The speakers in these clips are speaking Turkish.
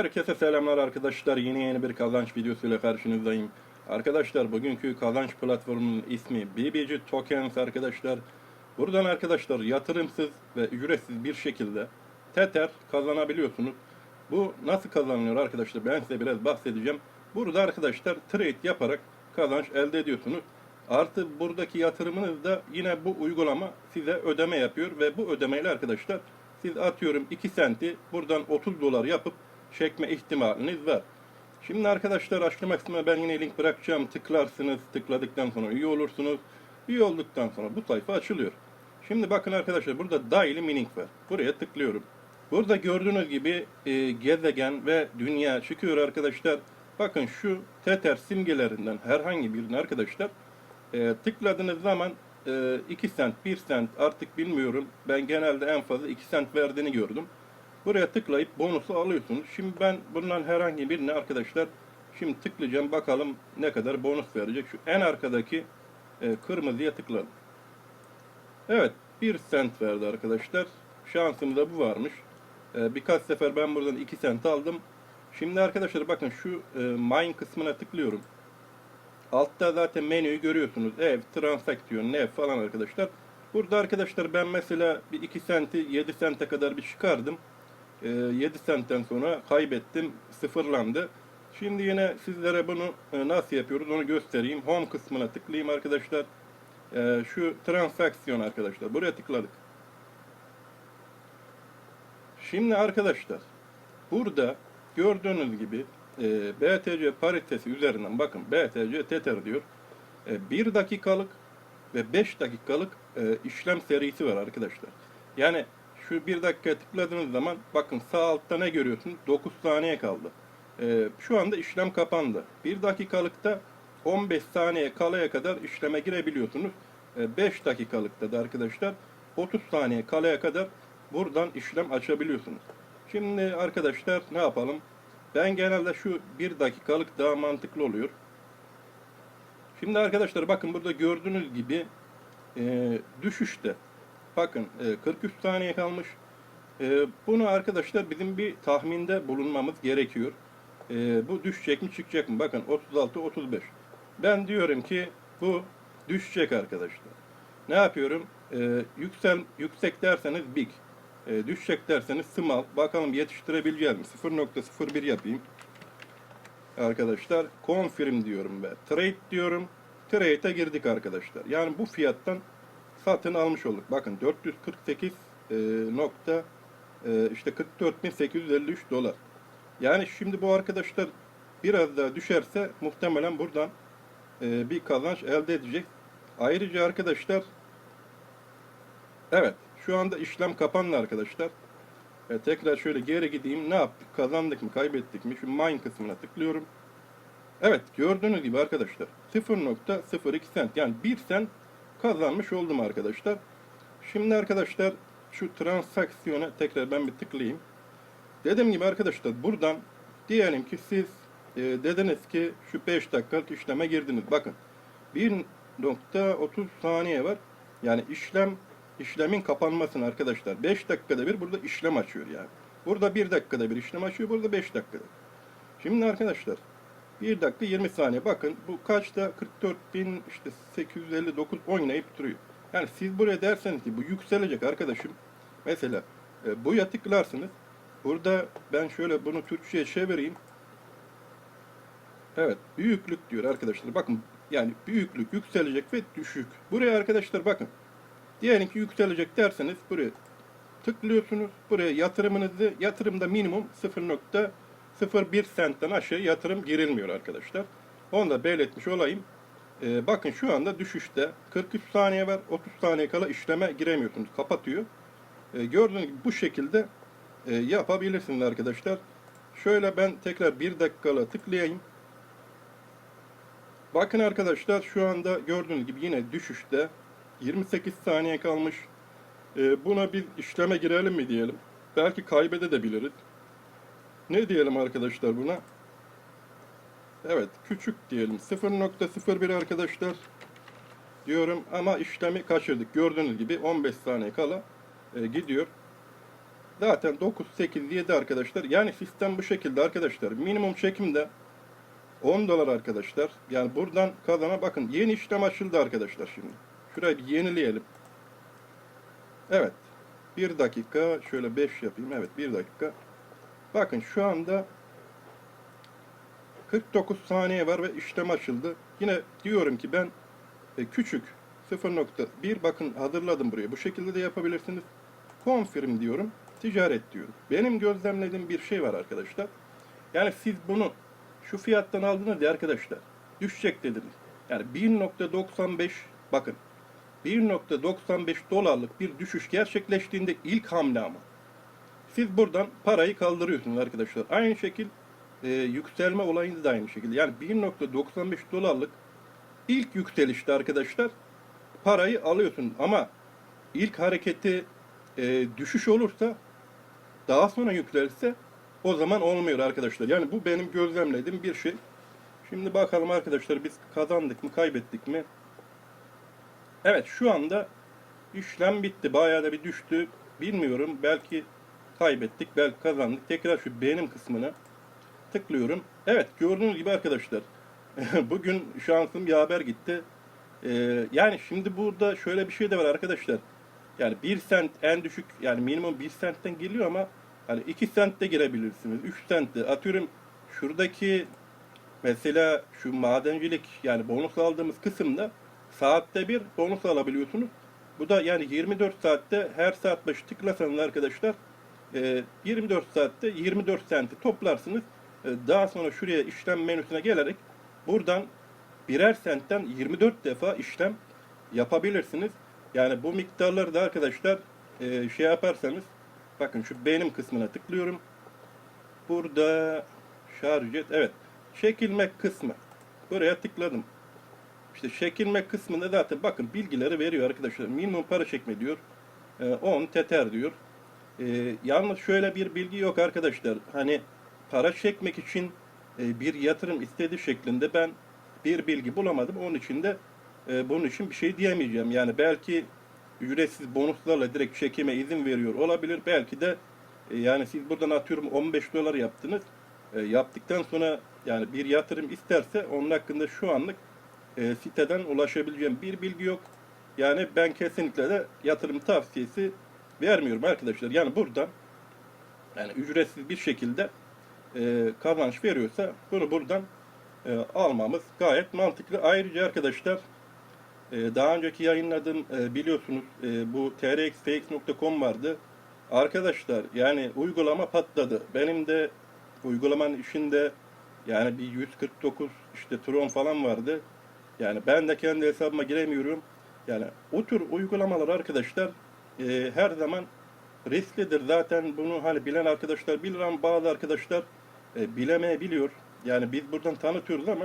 Herkese selamlar arkadaşlar. Yeni yeni bir kazanç videosuyla karşınızdayım. Arkadaşlar bugünkü kazanç platformunun ismi BBG Tokens arkadaşlar. Buradan arkadaşlar yatırımsız ve ücretsiz bir şekilde Tether kazanabiliyorsunuz. Bu nasıl kazanılıyor arkadaşlar ben size biraz bahsedeceğim. Burada arkadaşlar trade yaparak kazanç elde ediyorsunuz. Artı buradaki yatırımınız da yine bu uygulama size ödeme yapıyor ve bu ödemeyle arkadaşlar siz atıyorum 2 senti buradan 30 dolar yapıp çekme ihtimaliniz var. Şimdi arkadaşlar açıklama kısmına ben yine link bırakacağım. Tıklarsınız. Tıkladıktan sonra üye olursunuz. Üye olduktan sonra bu sayfa açılıyor. Şimdi bakın arkadaşlar burada daily mining var. Buraya tıklıyorum. Burada gördüğünüz gibi e, gezegen ve dünya çıkıyor arkadaşlar. Bakın şu Tether simgelerinden herhangi birini arkadaşlar e, tıkladığınız zaman e, 2 sent, 1 sent artık bilmiyorum. Ben genelde en fazla 2 sent verdiğini gördüm. Buraya tıklayıp bonusu alıyorsunuz. Şimdi ben bundan herhangi birine arkadaşlar şimdi tıklayacağım bakalım ne kadar bonus verecek. Şu en arkadaki e, kırmızıya tıkladım. Evet 1 sent verdi arkadaşlar. Şansımda bu varmış. E, birkaç sefer ben buradan 2 sent aldım. Şimdi arkadaşlar bakın şu e, mine kısmına tıklıyorum. Altta zaten menüyü görüyorsunuz. Ev, transaksiyon, ev falan arkadaşlar. Burada arkadaşlar ben mesela bir 2 senti 7 sente kadar bir çıkardım. Ee, 7 sentten sonra kaybettim. Sıfırlandı. Şimdi yine sizlere bunu e, nasıl yapıyoruz onu göstereyim. Home kısmına tıklayayım arkadaşlar. Ee, şu transaksiyon arkadaşlar. Buraya tıkladık. Şimdi arkadaşlar burada gördüğünüz gibi e, BTC paritesi üzerinden bakın BTC Tether diyor. 1 dakikalık ve 5 dakikalık e, işlem serisi var arkadaşlar. Yani şu 1 dakika tıkladığınız zaman bakın sağ altta ne görüyorsunuz? 9 saniye kaldı. E, şu anda işlem kapandı. 1 dakikalıkta 15 saniye kalaya kadar işleme girebiliyorsunuz. 5 dakikalıkta da arkadaşlar 30 saniye kalaya kadar buradan işlem açabiliyorsunuz. Şimdi arkadaşlar ne yapalım? Ben genelde şu 1 dakikalık daha mantıklı oluyor. Şimdi arkadaşlar bakın burada gördüğünüz gibi e, düşüşte. Bakın e, 43 saniye kalmış. E, bunu arkadaşlar bizim bir tahminde bulunmamız gerekiyor. E, bu düşecek mi çıkacak mı? Bakın 36-35. Ben diyorum ki bu düşecek arkadaşlar. Ne yapıyorum? E, yüksel, yüksek derseniz big. E, düşecek derseniz small. Bakalım yetiştirebileceğiz mi? 0.01 yapayım. Arkadaşlar confirm diyorum ben. Trade diyorum. Trade'e girdik arkadaşlar. Yani bu fiyattan satın almış olduk. Bakın 448 e, nokta e, işte 44.853 dolar. Yani şimdi bu arkadaşlar biraz daha düşerse muhtemelen buradan e, bir kazanç elde edecek. Ayrıca arkadaşlar evet şu anda işlem kapandı arkadaşlar. E, tekrar şöyle geri gideyim. Ne yaptık? Kazandık mı? Kaybettik mi? Şu mine kısmına tıklıyorum. Evet gördüğünüz gibi arkadaşlar 0.02 sent yani 1 sent kazanmış oldum arkadaşlar. Şimdi arkadaşlar şu transaksiyona tekrar ben bir tıklayayım. Dediğim gibi arkadaşlar buradan diyelim ki siz e, dediniz ki şu 5 dakikalık işleme girdiniz. Bakın 1.30 saniye var. Yani işlem işlemin kapanmasını arkadaşlar 5 dakikada bir burada işlem açıyor yani. Burada 1 dakikada bir işlem açıyor. Burada 5 dakikada. Şimdi arkadaşlar 1 dakika 20 saniye. Bakın bu kaçta 44.000 işte 859 oynayıp duruyor. Yani siz buraya derseniz ki bu yükselecek arkadaşım. Mesela e, buya tıklarsınız. Burada ben şöyle bunu Türkçe'ye çevireyim. Evet büyüklük diyor arkadaşlar. Bakın yani büyüklük yükselecek ve düşük. Buraya arkadaşlar bakın. Diyelim ki yükselecek derseniz buraya tıklıyorsunuz. Buraya yatırımınızı yatırımda minimum 0.01 sentten aşağı yatırım girilmiyor arkadaşlar. Onu da belirtmiş olayım. Ee, bakın şu anda düşüşte 43 saniye var. 30 saniye kala işleme giremiyorsunuz. Kapatıyor. Ee, gördüğünüz gibi bu şekilde e, yapabilirsiniz arkadaşlar. Şöyle ben tekrar 1 dakikala tıklayayım. Bakın arkadaşlar şu anda gördüğünüz gibi yine düşüşte 28 saniye kalmış. Ee, buna bir işleme girelim mi diyelim. Belki kaybedebiliriz. Ne diyelim arkadaşlar buna? Evet küçük diyelim. 0.01 arkadaşlar diyorum ama işlemi kaçırdık. Gördüğünüz gibi 15 saniye kala e, gidiyor. zaten 9, 8, 7 arkadaşlar. Yani sistem bu şekilde arkadaşlar. Minimum çekimde 10 dolar arkadaşlar. Yani buradan kazana bakın yeni işlem açıldı arkadaşlar şimdi. Şurayı bir yenileyelim. Evet. Bir dakika şöyle 5 yapayım. Evet bir dakika. Bakın şu anda 49 saniye var ve işlem açıldı. Yine diyorum ki ben e, küçük 0.1 bakın hazırladım buraya. Bu şekilde de yapabilirsiniz. Confirm diyorum. Ticaret diyorum. Benim gözlemlediğim bir şey var arkadaşlar. Yani siz bunu şu fiyattan aldınız ya arkadaşlar. Düşecek dediniz. Yani 1.95 bakın 1.95 dolarlık bir düşüş gerçekleştiğinde ilk hamle ama. Siz buradan parayı kaldırıyorsunuz arkadaşlar. Aynı şekil e, yükselme olayında da aynı şekilde. Yani 1.95 dolarlık ilk yükselişte arkadaşlar parayı alıyorsun ama ilk hareketi e, düşüş olursa daha sonra yükselirse o zaman olmuyor arkadaşlar. Yani bu benim gözlemlediğim bir şey. Şimdi bakalım arkadaşlar biz kazandık mı kaybettik mi? Evet şu anda işlem bitti. Bayağı da bir düştü. Bilmiyorum belki kaybettik belki kazandık. Tekrar şu benim kısmına tıklıyorum. Evet gördüğünüz gibi arkadaşlar bugün şansım yaver gitti. Ee, yani şimdi burada şöyle bir şey de var arkadaşlar. Yani 1 sent en düşük yani minimum 1 sentten geliyor ama hani 2 sent de girebilirsiniz. 3 sent de atıyorum şuradaki mesela şu madencilik yani bonus aldığımız kısımda saatte bir bonus alabiliyorsunuz. Bu da yani 24 saatte her saat başı tıklasanız arkadaşlar e, 24 saatte 24 senti toplarsınız. E, Daha sonra şuraya işlem menüsüne gelerek buradan birer sentten 24 defa işlem yapabilirsiniz. Yani bu miktarları da arkadaşlar e, şey yaparsanız bakın şu benim kısmına tıklıyorum. Burada şarj et. Evet. Çekilme kısmı. Buraya tıkladım. İşte çekilme kısmında zaten bakın bilgileri veriyor arkadaşlar. Minimum para çekme diyor. E, 10 teter diyor. E, yalnız şöyle bir bilgi yok arkadaşlar. Hani para çekmek için e, bir yatırım istediği şeklinde ben bir bilgi bulamadım. Onun için de e, bunun için bir şey diyemeyeceğim. Yani belki ücretsiz bonuslarla direkt çekime izin veriyor olabilir. Belki de e, yani siz buradan atıyorum 15 dolar yaptınız. E, yaptıktan sonra yani bir yatırım isterse onun hakkında şu anlık e, siteden ulaşabileceğim bir bilgi yok. Yani ben kesinlikle de yatırım tavsiyesi vermiyorum arkadaşlar. Yani buradan yani ücretsiz bir şekilde e, kazanç veriyorsa bunu buradan e, almamız gayet mantıklı. Ayrıca arkadaşlar e, daha önceki yayınladığım e, biliyorsunuz e, bu trxfx.com vardı. Arkadaşlar yani uygulama patladı. Benim de uygulamanın içinde yani bir 149 işte Tron falan vardı. Yani ben de kendi hesabıma giremiyorum. Yani o tür uygulamalar arkadaşlar e, her zaman risklidir. Zaten bunu hani bilen arkadaşlar bilir ama bazı arkadaşlar e, bilemeyebiliyor. Yani biz buradan tanıtıyoruz ama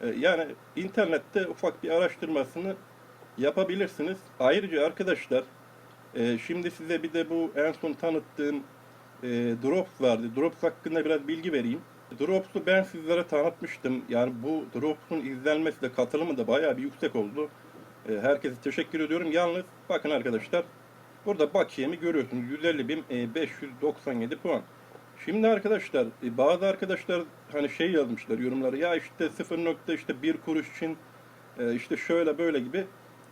e, yani internette ufak bir araştırmasını yapabilirsiniz. Ayrıca arkadaşlar e, şimdi size bir de bu en son tanıttığım e, Drops vardı. Drops hakkında biraz bilgi vereyim. Drops'u ben sizlere tanıtmıştım. Yani bu Drops'un izlenmesi de katılımı da bayağı bir yüksek oldu. E, herkese teşekkür ediyorum. Yalnız bakın arkadaşlar burada bakiyemi görüyorsunuz. 150.597 puan. Şimdi arkadaşlar e, bazı arkadaşlar hani şey yazmışlar yorumlara ya işte 0 nokta işte bir kuruş için e, işte şöyle böyle gibi.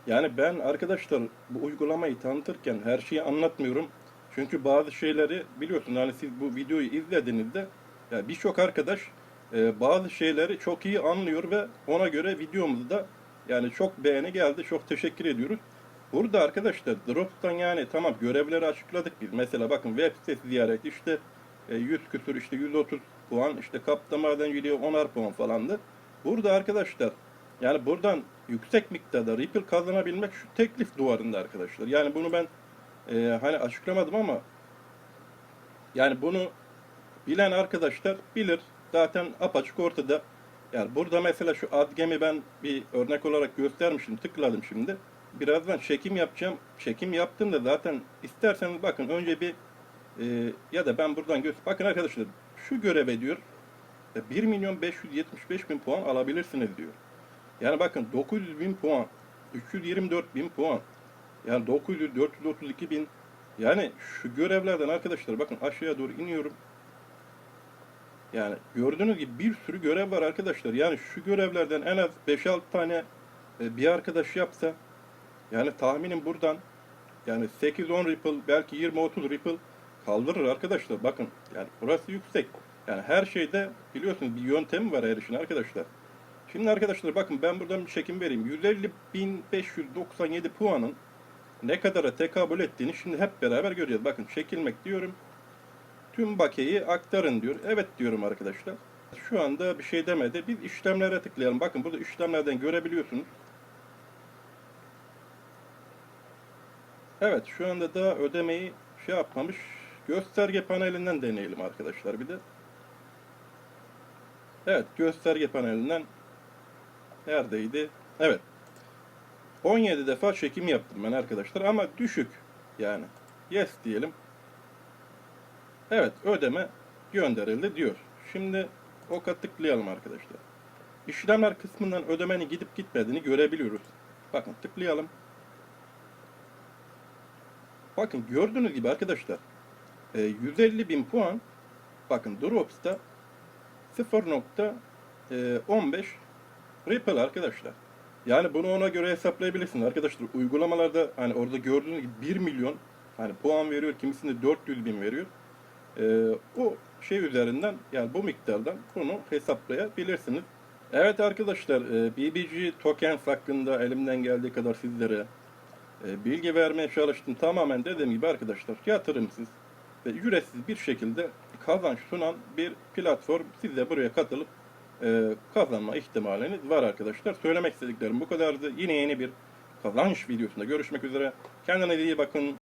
Yani ben arkadaşlar bu uygulamayı tanıtırken her şeyi anlatmıyorum. Çünkü bazı şeyleri biliyorsun hani siz bu videoyu izlediğinizde yani birçok arkadaş e, bazı şeyleri çok iyi anlıyor ve ona göre videomuzu da yani çok beğeni geldi. Çok teşekkür ediyoruz. Burada arkadaşlar Drops'tan yani tamam görevleri açıkladık biz. Mesela bakın web sitesi ziyaret işte e, 100 küsur işte 130 puan işte kapta madenciliği 10'ar puan falandı. Burada arkadaşlar yani buradan yüksek miktarda Ripple kazanabilmek şu teklif duvarında arkadaşlar. Yani bunu ben e, hani açıklamadım ama yani bunu bilen arkadaşlar bilir. Zaten apaçık ortada. Yani burada mesela şu adgemi ben bir örnek olarak göstermişim. Tıkladım şimdi. Birazdan çekim yapacağım. Çekim yaptığımda zaten isterseniz bakın önce bir e, ya da ben buradan göster. Bakın arkadaşlar şu göreve diyor 1 milyon 575 bin puan alabilirsiniz diyor. Yani bakın 900 bin puan, 324 bin puan, yani 900, 432 bin Yani şu görevlerden arkadaşlar bakın aşağıya doğru iniyorum. Yani gördüğünüz gibi bir sürü görev var arkadaşlar. Yani şu görevlerden en az 5-6 tane e, bir arkadaş yapsa yani tahminim buradan yani 8-10 ripple belki 20-30 ripple kaldırır arkadaşlar. Bakın yani burası yüksek. Yani her şeyde biliyorsunuz bir yöntemi var her işin arkadaşlar. Şimdi arkadaşlar bakın ben buradan bir çekim vereyim. 150.597 puanın ne kadara tekabül ettiğini şimdi hep beraber göreceğiz. Bakın çekilmek diyorum. Tüm bakiyeyi aktarın diyor. Evet diyorum arkadaşlar. Şu anda bir şey demedi. Biz işlemlere tıklayalım. Bakın burada işlemlerden görebiliyorsunuz. Evet şu anda daha ödemeyi şey yapmamış. Gösterge panelinden deneyelim arkadaşlar bir de. Evet gösterge panelinden neredeydi? Evet. 17 defa çekim yaptım ben arkadaşlar ama düşük yani. Yes diyelim. Evet ödeme gönderildi diyor. Şimdi oka tıklayalım arkadaşlar. İşlemler kısmından ödemenin gidip gitmediğini görebiliyoruz. Bakın tıklayalım. Bakın gördüğünüz gibi arkadaşlar e, 150 bin puan bakın Drops'ta 0.15 Ripple arkadaşlar. Yani bunu ona göre hesaplayabilirsiniz arkadaşlar. Uygulamalarda hani orada gördüğünüz gibi 1 milyon hani puan veriyor, kimisinde 400 bin veriyor. Ee, o şey üzerinden yani bu miktardan bunu hesaplayabilirsiniz. Evet arkadaşlar e, BBG tokens hakkında elimden geldiği kadar sizlere e, bilgi vermeye çalıştım. Tamamen dediğim gibi arkadaşlar yatırımsız ve ücretsiz bir şekilde kazanç sunan bir platform. Siz de buraya katılıp e, kazanma ihtimaliniz var arkadaşlar. Söylemek istediklerim bu kadardı. Yine yeni bir kazanç videosunda görüşmek üzere. Kendinize iyi bakın.